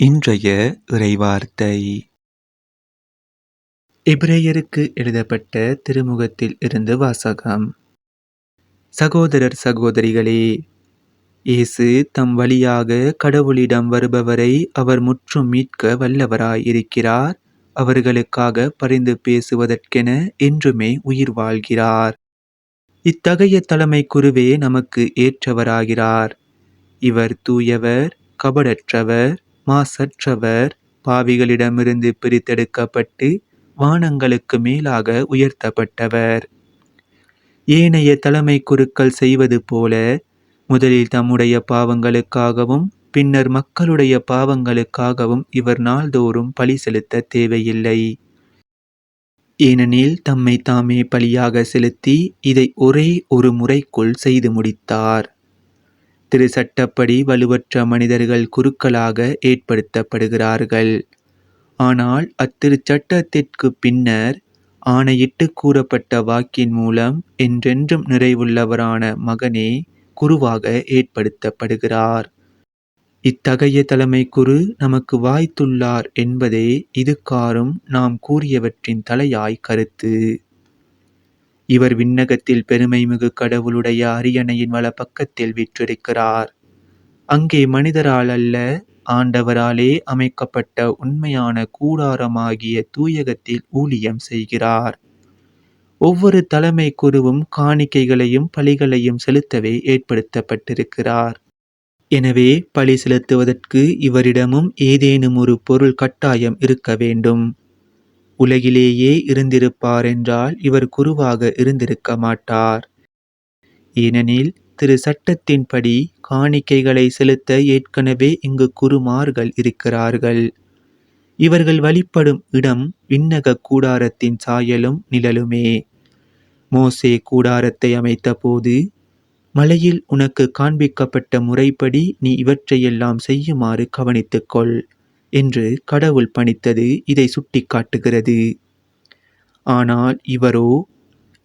இன்றைய இறைவார்த்தை. இப்ரேயருக்கு எழுதப்பட்ட திருமுகத்தில் இருந்து வாசகம். சகோதரர் சகோதரிகளே இயேசு தம் வழியாக கடவுளிடம் வருபவரை அவர் முற்றும் மீட்க வல்லவராய் இருக்கிறார் அவர்களுக்காக பரிந்து பேசுவதற்கென என்றுமே உயிர் வாழ்கிறார். இத்தகைய தலைமை குருவே நமக்கு ஏற்றவராகிறார். இவர் தூயவர் கபடற்றவர் மாசற்றவர் பாவிகளிடமிருந்து பிரித்தெடுக்கப்பட்டு வானங்களுக்கு மேலாக உயர்த்தப்பட்டவர். ஏனைய தலைமை குருக்கள் செய்வது போல முதலில் தம்முடைய பாவங்களுக்காகவும் பின்னர் மக்களுடைய பாவங்களுக்காகவும் இவர் நாள்தோறும் பலி செலுத்த தேவையில்லை. ஏனெனில் தம்மை தாமே பலியாக செலுத்தி இதை ஒரே ஒரு முறைக்குள் செய்து முடித்தார். திரு சட்டப்படி வலுவற்ற மனிதர்கள் குருக்களாக ஏற்படுத்தப்படுகிறார்கள். ஆனால் அத்திருச்சட்டத்திற்கு பின்னர் ஆணையிட்டு கூறப்பட்ட வாக்கின் மூலம் என்றென்றும் நிறைவுள்ளவரான மகனே குருவாக ஏற்படுத்தப்படுகிறார். இத்தகைய தலைமை குரு நமக்கு வாய்த்துள்ளார் என்பதே இதுகாரும் நாம் கூறியவற்றின் தலையாய் கருத்து. இவர் விண்ணகத்தில் பெருமைமிகு கடவுளுடைய அரியணையின் வலப்பக்கத்தில் வீற்றிருக்கிறார். அங்கே மனிதரால் அல்ல ஆண்டவராலே அமைக்கப்பட்ட உண்மையான கூடாரமாகிய தூயகத்தில் ஊழியம் செய்கிறார். ஒவ்வொரு தலைமை குருவும் காணிக்கைகளையும் பலிகளையும் செலுத்தவே ஏற்படுத்தப்பட்டிருக்கிறார். எனவே பலி செலுத்துவதற்கு இவரிடமும் ஏதேனும் ஒரு பொருள் கட்டாயம் இருக்க வேண்டும். உலகிலேயே இருந்திருப்பார் என்றால் இவர் குருவாக இருந்திருக்க மாட்டார். ஏனெனில் திரு சட்டத்தின்படி காணிக்கைகளை செலுத்த ஏற்கனவே இங்கு குருமார்கள் இருக்கிறார்கள். இவர்கள் வழிபடும் இடம் விண்ணக கூடாரத்தின் சாயலும் நிழலுமே. மோசே கூடாரத்தை அமைத்த போது மலையில் உனக்கு காண்பிக்கப்பட்ட முறைப்படி நீ இவற்றையெல்லாம் செய்யுமாறு கவனித்துக்கொள். என்று கடவுள் பணித்தது இதை சுட்டிக்காட்டுகிறது ஆனால் இவரோ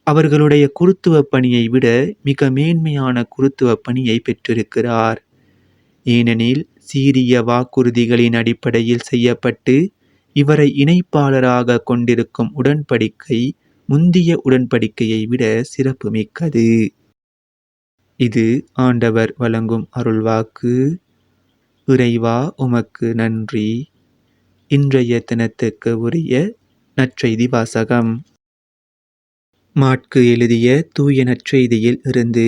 அவர்களுடைய குருத்துவ பணியை விட மிக மேன்மையான குருத்துவ பணியை பெற்றிருக்கிறார். ஏனெனில் சீரிய வாக்குறுதிகளின் அடிப்படையில் செய்யப்பட்டு இவரை இணைப்பாளராக கொண்டிருக்கும் உடன்படிக்கை முந்திய உடன்படிக்கையை விட சிறப்புமிக்கது. இது ஆண்டவர் வழங்கும் அருள்வாக்கு. இறைவா உமக்கு நன்றி. இன்றைய தினத்துக்கு உரிய நற்செய்தி வாசகம். மாட்கு எழுதிய தூய நற்செய்தியில் இருந்து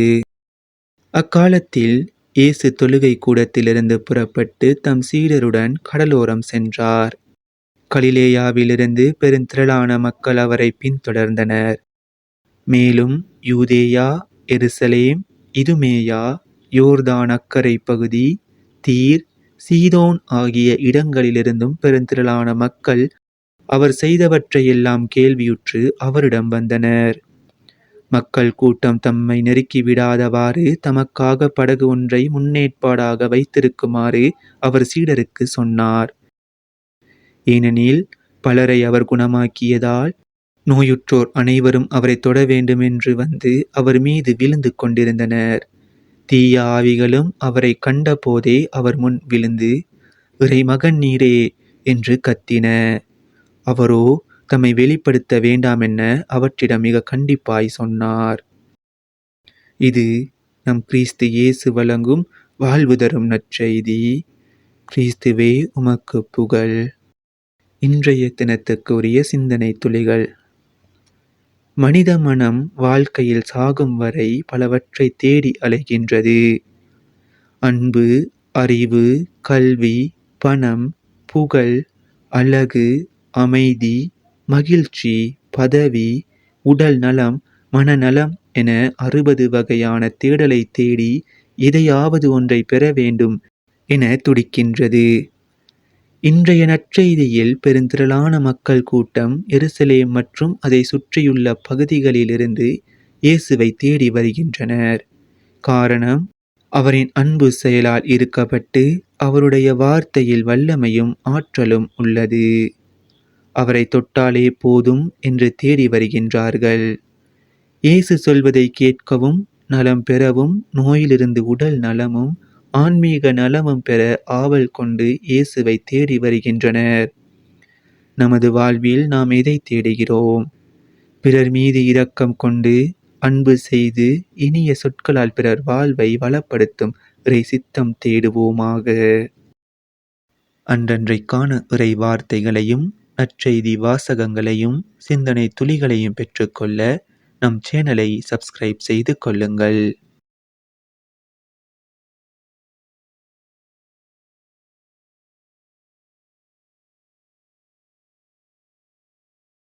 அக்காலத்தில் இயேசு தொழுகை கூடத்திலிருந்து புறப்பட்டு தம் சீடருடன் கடலோரம் சென்றார். கலிலேயாவிலிருந்து பெருந்திரளான மக்கள் அவரை பின்தொடர்ந்தனர். மேலும் யூதேயா எருசலேம் இதுமேயா யோர்தான் அக்கரை பகுதி தீர் சீதோன் ஆகிய இடங்களிலிருந்தும் பெருந்திரளான மக்கள் அவர் செய்தவற்றையெல்லாம் கேள்வியுற்று அவரிடம் வந்தனர். மக்கள் கூட்டம் தம்மை நெருக்கி விடாதவாறு தமக்காக படகு ஒன்றை முன்னேற்பாடாக வைத்திருக்குமாறு அவர் சீடருக்கு சொன்னார். ஏனெனில் பலரை அவர் குணமாக்கியதால் நோயுற்றோர் அனைவரும் அவரை தொட வேண்டும் என்று வந்து அவர் மீது விழுந்து கொண்டிருந்தனர். தீய ஆவிகளும் அவரை கண்டபோதே அவர் முன் விழுந்து இறைமகன் நீரே என்று கத்தின. அவரோ தம்மை வெளிப்படுத்த வேண்டாமென அவற்றிடம் மிக கண்டிப்பாய் சொன்னார். இது நம் கிறிஸ்து இயேசு வழங்கும் வாழ்வு தரும் நற்செய்தி. கிறிஸ்துவே உமக்கு புகழ். இன்றைய தினத்துக்கு உரிய சிந்தனை துளிகள். மனித மனம் வாழ்க்கையில் சாகும் வரை பலவற்றை தேடி அலைகின்றது. அன்பு அறிவு கல்வி பணம் புகழ் அழகு அமைதி மகிழ்ச்சி பதவி உடல் நலம் மனநலம் என அறுபது வகையான தேடலை தேடி எதையாவது ஒன்றை பெற வேண்டும் என துடிக்கின்றது. இன்றைய நற்செய்தியில் பெருந்திரளான மக்கள் கூட்டம் எருசலேம் மற்றும் அதை சுற்றியுள்ள பகுதிகளிலிருந்து இயேசுவை தேடி வருகின்றனர். காரணம் அவரின் அன்பு செயலால் இருக்கப்பட்டு அவருடைய வார்த்தையில் வல்லமையும் ஆற்றலும் உள்ளது. அவரை தொட்டாலே போதும் என்று தேடி வருகின்றார்கள். இயேசு சொல்வதை கேட்கவும் நலம் பெறவும் நோயிலிருந்து உடல் நலமும் ஆன்மீக நலமும் பெற ஆவல் கொண்டு இயேசுவை தேடி வருகின்றனர். நமது வாழ்வில் நாம் எதை தேடுகிறோம்? பிறர் மீது இரக்கம் கொண்டு, அன்பு செய்து, இனிய சொற்களால் பிறர் வாழ்வை வளப்படுத்தும் இறை சித்தம் தேடுவோமாக. அன்றன்றைக்கான இறை வார்த்தைகளையும், நற்செய்தி வாசகங்களையும், சிந்தனை துளிகளையும் பெற்றுக்கொள்ள நம் சேனலை சப்ஸ்கிரைப் செய்து கொள்ளுங்கள்.